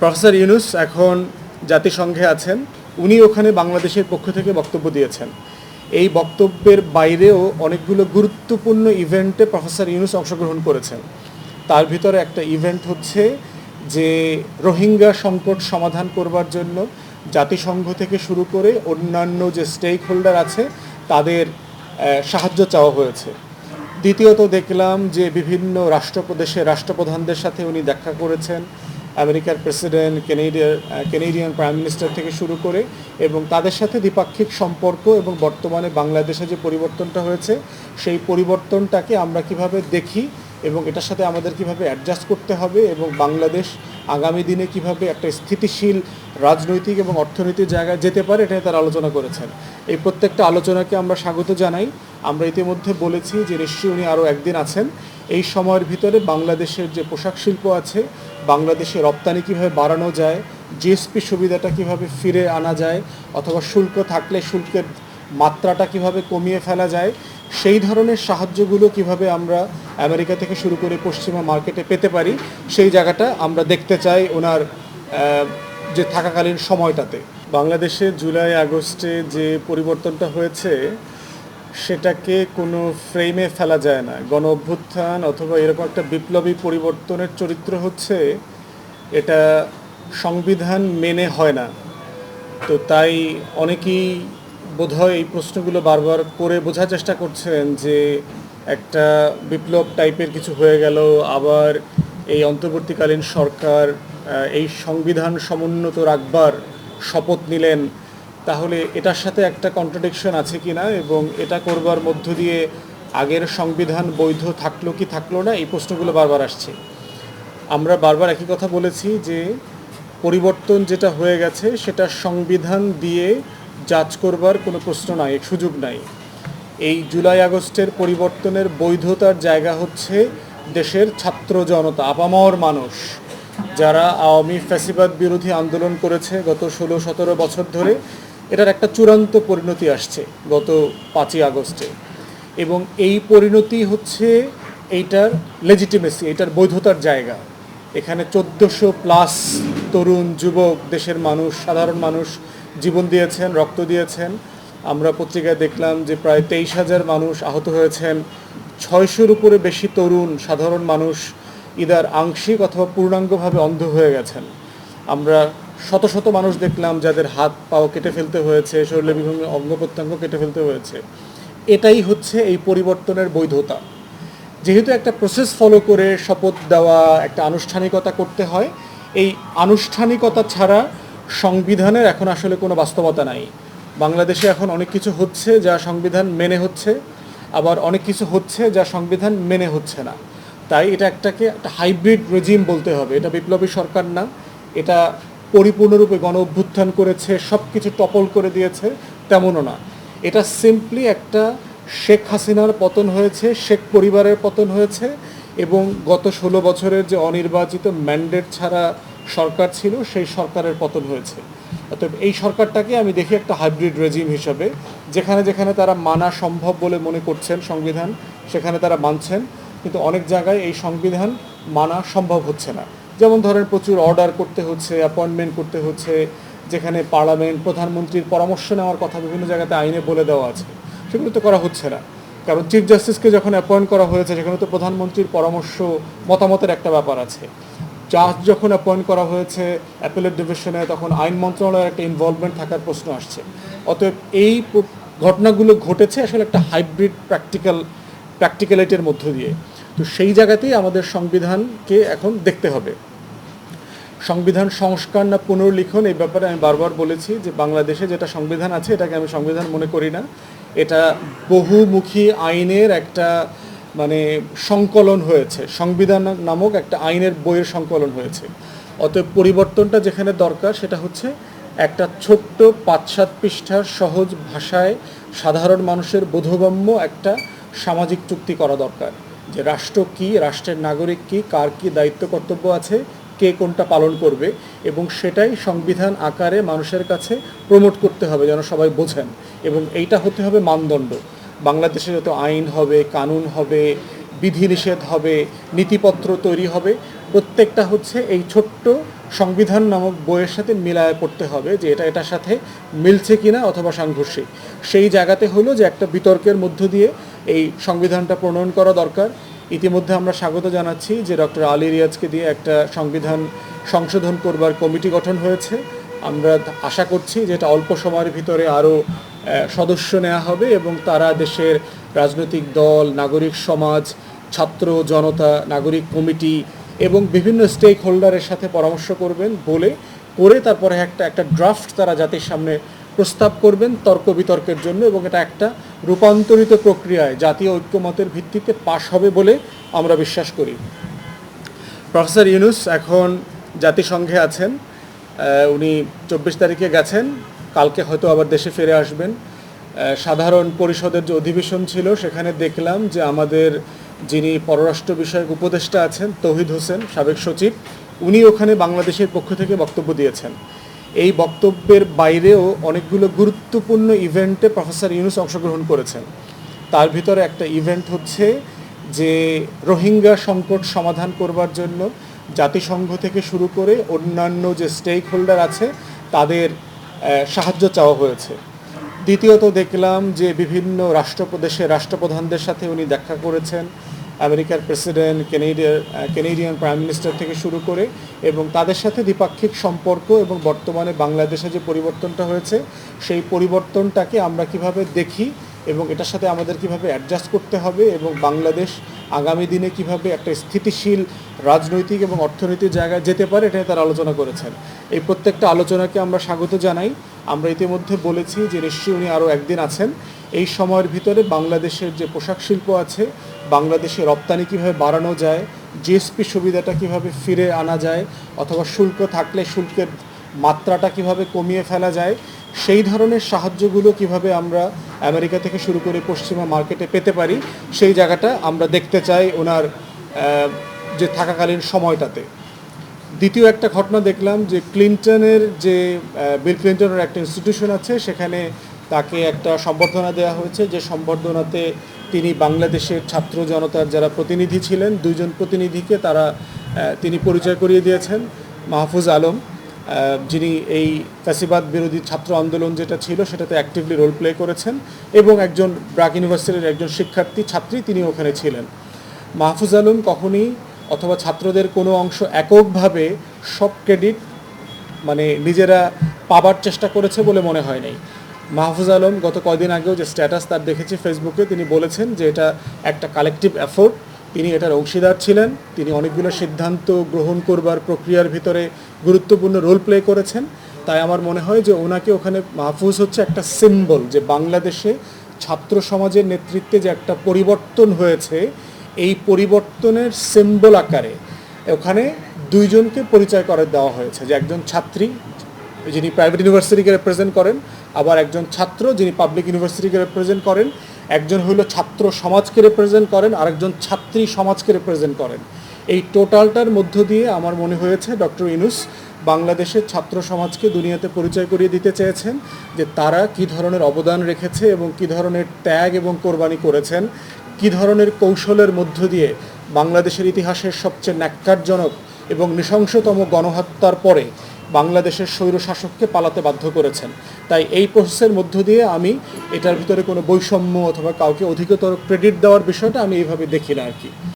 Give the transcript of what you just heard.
Professor Yunus এখন জাতিসংঘে আছেন। উনি ওখানে বাংলাদেশের পক্ষ থেকে বক্তব্য দিয়েছেন। এই বক্তব্যের বাইরেও অনেকগুলো গুরুত্বপূর্ণ ইভেন্টে প্রফেসর ইউনুস অংশগ্রহণ করেছেন। তার ভিতরে একটা ইভেন্ট হচ্ছে যে রোহিঙ্গা সংকট সমাধান করবার জন্য জাতিসংঘ থেকে শুরু করে অন্যান্য যে স্টেক হোল্ডার আছে, তাদের সাহায্য চাওয়া হয়েছে। দ্বিতীয়ত দেখলাম যে বিভিন্ন রাষ্ট্রপ্রদেশের রাষ্ট্রপ্রধানদের সাথে উনি দেখা করেছেন। আমেরিকার প্রেসিডেন্ট কেনেডিয়ার কেনেডিয়ান প্রাইম মিনিস্টার থেকে শুরু করে এবং তাদের সাথে দ্বিপাক্ষিক সম্পর্ক এবং বর্তমানে বাংলাদেশে যে পরিবর্তনটা হয়েছে, সেই পরিবর্তনটাকে আমরা কীভাবে দেখি এবং এটার সাথে আমাদের কীভাবে অ্যাডজাস্ট করতে হবে এবং বাংলাদেশ আগামী দিনে কীভাবে একটা স্থিতিশীল রাজনৈতিক এবং অর্থনৈতিক জায়গায় যেতে পারে, এটা তারা আলোচনা করেছেন। এই প্রত্যেকটা আলোচনাকে আমরা স্বাগত জানাই। আমরা ইতিমধ্যে বলেছি যে নিশ্চয়ই উনি আরও একদিন আছেন। এই সময়ের ভিতরে বাংলাদেশের যে পোশাক শিল্প আছে বাংলাদেশে রপ্তানি কীভাবে বাড়ানো যায় জিএসপি সুবিধাটা কীভাবে ফিরে আনা যায়, অথবা শুল্ক থাকলে শুল্কের মাত্রাটা কীভাবে কমিয়ে ফেলা যায়, সেই ধরনের সাহায্যগুলো কীভাবে আমরা আমেরিকা থেকে শুরু করে পশ্চিমা মার্কেটে পেতে পারি, সেই জায়গাটা আমরা দেখতে চাই ওনার যে থাকাকালীন সময়টাতে। বাংলাদেশে জুলাই আগস্টে যে পরিবর্তনটা হয়েছে সেটাকে কোনো ফ্রেমে ফেলা যায় না। গণ অভ্যুত্থান অথবা এরকম একটা বিপ্লবী পরিবর্তনের চরিত্র হচ্ছে, এটা সংবিধান মেনে হয় না। তো তাই অনেকেই বোধহয় এই প্রশ্নগুলো বারবার করে বোঝার চেষ্টা করছেন যে একটা বিপ্লব টাইপের কিছু হয়ে গেল, আবার এই অন্তর্বর্তীকালীন সরকার এই সংবিধান সমুন্নত রাখবার শপথ নিলেন। তাহলে এটার সাথে একটা কন্ট্রাডিকশন আছে কি না এবং এটা করবার মধ্য দিয়ে আগের সংবিধান বৈধ থাকল কি থাকল না, এই প্রশ্নগুলো বারবার আসছে। আমরা বারবার একই কথা বলেছি যে পরিবর্তন যেটা হয়ে গেছে সেটা সংবিধান দিয়ে জাজ করবার কোনো প্রশ্ন নাই, সুযোগ নাই। এই জুলাই আগস্টের পরিবর্তনের বৈধতার জায়গা হচ্ছে দেশের ছাত্র জনতা, আপামর মানুষ, যারা আওয়ামী ফ্যাসিবাদ বিরোধী আন্দোলন করেছে গত ষোলো সতেরো বছর ধরে। এটার একটা চূড়ান্ত পরিণতি আসছে গত পাঁচই আগস্টে। এবং এই পরিণতি হচ্ছে এইটার লেজিটিমেসি এটার বৈধতার জায়গা। এখানে চোদ্দোশো প্লাস তরুণ যুবক, দেশের মানুষ, সাধারণ মানুষ জীবন দিয়েছেন, রক্ত দিয়েছেন। আমরা পত্রিকায় দেখলাম যে প্রায় তেইশ হাজার মানুষ আহত হয়েছেন। ছয়শোর উপরে বেশি তরুণ, সাধারণ মানুষ ইদার আংশিক অথবা পূর্ণাঙ্গভাবে অন্ধ হয়ে গেছেন। আমরা শত শত মানুষ দেখলাম যাদের হাত পাও কেটে ফেলতে হয়েছে, শরীরে বিভিন্ন অঙ্গ প্রত্যঙ্গ কেটে ফেলতে হয়েছে। এটাই হচ্ছে এই পরিবর্তনের বৈধতা। যেহেতু একটা প্রসেস ফলো করে শপথ দেওয়া, একটা আনুষ্ঠানিকতা করতে হয়, এই আনুষ্ঠানিকতা ছাড়া সংবিধানের এখন আসলে কোনো বাস্তবতা নাই। বাংলাদেশে এখন অনেক কিছু হচ্ছে যা সংবিধান মেনে হচ্ছে, আবার অনেক কিছু হচ্ছে যা সংবিধান মেনে হচ্ছে না। তাই এটা একটাকে একটা হাইব্রিড রেজিম বলতে হবে। এটা বিপ্লবী সরকার না, এটা পরিপূর্ণরূপে গণ অভ্যুত্থান করেছে সব কিছু টপল করে দিয়েছে, তেমনও না। এটা সিম্পলি একটা শেখ হাসিনার পতন হয়েছে, শেখ পরিবারের পতন হয়েছে এবং গত ষোলো বছরের যে অনির্বাচিত ম্যান্ডেট ছাড়া সরকার ছিল, সেই সরকারের পতন হয়েছে। অতএব এই সরকারটাকে আমি দেখি একটা হাইব্রিড রেজিম হিসাবে, যেখানে যেখানে তারা মানা সম্ভব বলে মনে করছেন সংবিধান, সেখানে তারা মানছেন, কিন্তু অনেক জায়গায় এই সংবিধান মানা সম্ভব হচ্ছে না। যেমন ধরেন প্রচুর অর্ডার করতে হচ্ছে অ্যাপয়েন্টমেন্ট করতে হচ্ছে, যেখানে পার্লামেন্ট প্রধানমন্ত্রীর পরামর্শ নেওয়ার কথা বিভিন্ন জায়গাতে আইনে বলে দেওয়া আছে। সেগুলো তো করা হচ্ছে না। কারণ চিফ জাস্টিসকে যখন অ্যাপয়েন্ট করা হয়েছে, সেখানে তো প্রধানমন্ত্রীর পরামর্শ, মতামতের একটা ব্যাপার আছে। জাজ যখন অ্যাপয়েন্ট করা হয়েছে অ্যাপেলের ডিভিশনে তখন আইন মন্ত্রণালয়ের একটা ইনভলভমেন্ট থাকার প্রশ্ন আসছে। অতএব এই ঘটনাগুলো ঘটেছে আসলে একটা হাইব্রিড প্র্যাকটিক্যাল প্র্যাকটিক্যালিটির মধ্য দিয়ে। তো সেই জায়গাতেই আমাদের সংবিধানকে এখন দেখতে হবে। সংবিধান সংস্কার না পুনর্লিখন, এই ব্যাপারে আমি বারবার বলেছি যে বাংলাদেশে যেটা সংবিধান আছে, এটাকে আমি সংবিধান মনে করি না। এটা বহুমুখী আইনের একটা মানে সংকলন হয়েছে। সংবিধান নামক একটা আইনের বইয়ের সংকলন হয়েছে। অতএব পরিবর্তনটা যেখানে দরকার, সেটা হচ্ছে একটা ছোট্ট পাঁচ সাত পৃষ্ঠার সহজ ভাষায় সাধারণ মানুষের বোধগম্য একটা সামাজিক চুক্তি করা দরকার। যে রাষ্ট্র কি, রাষ্ট্রের নাগরিক কি, কার কি দায়িত্ব কর্তব্য আছে, কে কোনটা পালন করবে, এবং সেটাই সংবিধান আকারে মানুষের কাছে প্রমোট করতে হবে, যেন সবাই বোঝেন। এবং এইটা হতে হবে মানদণ্ড। বাংলাদেশে যত আইন হবে, কানুন হবে, বিধিনিষেধ হবে, নীতিপত্র তৈরি হবে, প্রত্যেকটা হচ্ছে এই ছোট্ট সংবিধান নামক বইয়ের সাথে মিলায় পড়তে হবে যে এটা, এটার সাথে মিলছে কিনা অথবা সাংঘর্ষিক। সেই জায়গাতে হলো যে একটা বিতর্কের মধ্য দিয়ে এই সংবিধানটা প্রণয়ন করা দরকার। ইতিমধ্যে আমরা স্বাগত জানাচ্ছি যে ডক্টর আলী রিয়াজকে দিয়ে একটা সংবিধান সংশোধন করবার কমিটি গঠন হয়েছে। আমরা আশা করছি যে এটা অল্প সময়ের ভিতরে আরও সদস্য নেওয়া হবে এবং তারা দেশের রাজনৈতিক দল, নাগরিক সমাজ, ছাত্র জনতা, নাগরিক কমিটি এবং বিভিন্ন স্টেক হোল্ডারের সাথে পরামর্শ করবেন বলে করে তারপরে একটা একটা ড্রাফট তারা জাতির সামনে প্রস্তাব করবেন তর্ক বিতর্কের জন্য এবং এটা একটা রূপান্তরিত প্রক্রিয়ায় জাতীয় ঐক্যমতের ভিত্তিতে পাশ হবে বলে আমরা বিশ্বাস করি। প্রফেসর ইউনুস এখন জাতিসংঘে আছেন উনি চব্বিশ তারিখে গেছেন, কালকে হয়তো আবার দেশে ফিরে আসবেন। সাধারণ পরিষদের যে অধিবেশন ছিল, সেখানে দেখলাম যে আমাদের যিনি পররাষ্ট্র বিষয়ক উপদেষ্টা আছেন, তৌহিদ হোসেন, সাবেক সচিব, উনি ওখানে বাংলাদেশের পক্ষ থেকে বক্তব্য দিয়েছেন। এই বক্তব্যের বাইরেও অনেকগুলো গুরুত্বপূর্ণ ইভেন্টে প্রফেসর ইউনুস অংশগ্রহণ করেছেন। তার ভিতরে একটা ইভেন্ট হচ্ছে যে রোহিঙ্গা সংকট সমাধান করবার জন্য জাতিসংঘ থেকে শুরু করে অন্যান্য যে স্টেক হোল্ডার আছে, তাদের সাহায্য চাওয়া হয়েছে। দ্বিতীয়ত দেখলাম যে বিভিন্ন রাষ্ট্রপ্রদেশের রাষ্ট্রপ্রধানদের সাথে উনি দেখা করেছেন। আমেরিকার প্রেসিডেন্ট কেনেডিয়ার কেনেডিয়ান প্রাইম মিনিস্টার থেকে শুরু করে এবং তাদের সাথে দ্বিপাক্ষিক সম্পর্ক এবং বর্তমানে বাংলাদেশে যে পরিবর্তনটা হয়েছে, সেই পরিবর্তনটাকে আমরা কীভাবে দেখি এবং এটার সাথে আমাদের কীভাবে অ্যাডজাস্ট করতে হবে এবং বাংলাদেশ আগামী দিনে কীভাবে একটা স্থিতিশীল রাজনৈতিক এবং অর্থনৈতিক জায়গায় যেতে পারে এটা তারা আলোচনা করেছেন। এই প্রত্যেকটা আলোচনাকে আমরা স্বাগত জানাই। আমরা ইতিমধ্যে বলেছি যে নিশ্চয়ই উনি আরও একদিন আছেন। এই সময়ের ভিতরে বাংলাদেশের যে পোশাক শিল্প আছে, বাংলাদেশে রপ্তানি কীভাবে বাড়ানো যায়, জিএসপি সুবিধাটা কীভাবে ফিরে আনা যায়, অথবা শুল্ক থাকলে শুল্কের মাত্রাটা কীভাবে কমিয়ে ফেলা যায়, সেই ধরনের সাহায্যগুলো কীভাবে আমরা আমেরিকা থেকে শুরু করে পশ্চিমা মার্কেটে পেতে পারি, সেই জায়গাটা আমরা দেখতে চাই ওনার যে থাকাকালীন সময়টাতে। দ্বিতীয় একটা ঘটনা দেখলাম যে ক্লিনটনের যে বিল ক্লিনটনের একটা ইনস্টিটিউশন আছে, সেখানে তাকে একটা সম্বর্ধনা দেওয়া হয়েছে। যে সম্বর্ধনাতে তিনি বাংলাদেশের ছাত্র জনতার যারা প্রতিনিধি ছিলেন, দুইজন প্রতিনিধিকে তারা তিনি পরিচয় করিয়ে দিয়েছেন, মাহফুজ আলম। যিনি এই ফ্যাসিবাদ বিরোধী ছাত্র আন্দোলন যেটা ছিল, সেটাতে অ্যাক্টিভলি রোল প্লে করেছেন এবং একজন ব্রাক ইউনিভার্সিটির একজন শিক্ষার্থী, ছাত্রী তিনি ওখানে ছিলেন। মাহফুজ আলম কখনই অথবা ছাত্রদের কোনো অংশ এককভাবে সব ক্রেডিট মানে নিজেরা পাবার চেষ্টা করেছে বলে মনে হয় নাই। মাহফুজ আলম গত কয়দিন আগেও যে স্ট্যাটাস তার দেখেছি ফেসবুকে তিনি বলেছেন যে এটা একটা কালেকটিভ এফোর্ট তিনি এটার অংশীদার ছিলেন, তিনি অনেকগুলো সিদ্ধান্ত গ্রহণ করবার প্রক্রিয়ার ভিতরে গুরুত্বপূর্ণ রোল প্লে করেছেন। তাই আমার মনে হয় যে ওনাকে ওখানে মাহফুজ হচ্ছে একটা সিম্বল যে বাংলাদেশে ছাত্র সমাজের নেতৃত্বে যে একটা পরিবর্তন হয়েছে এই পরিবর্তনের সিম্বল আকারে ওখানে দুইজনকে পরিচয় করে দেওয়া হয়েছে, যে একজন ছাত্রী যিনি প্রাইভেট ইউনিভার্সিটিকে রিপ্রেজেন্ট করেন, আবার একজন ছাত্র যিনি পাবলিক ইউনিভার্সিটিকে রিপ্রেজেন্ট করেন, একজন হইল ছাত্র সমাজকে রিপ্রেজেন্ট করেন, আরেকজন ছাত্রী সমাজকে রিপ্রেজেন্ট করেন। এই টোটালটার মধ্য দিয়ে আমার মনে হয়েছে ডক্টর ইনুস বাংলাদেশের ছাত্র সমাজকে দুনিয়াতে পরিচয় করিয়ে দিতে চেয়েছেন, যে তারা কি ধরনের অবদান রেখেছে এবং কি ধরনের ত্যাগ এবং কোরবানি করেছেন কি ধরনের কৌশলের মধ্য দিয়ে বাংলাদেশের ইতিহাসের সবচেয়ে ন্যাক্কারজনক এবং নৃশংসতম গণহত্যার পরে বাংলাদেশের স্বৈরশাসককে পালাতে বাধ্য করেছেন? তাই এই প্রসেসের মধ্য দিয়ে আমি এটার ভিতরে কোনো বৈষম্য অথবা কাউকে অধিকতর ক্রেডিট দেওয়ার বিষয়টা আমি এইভাবে দেখি না আর কি।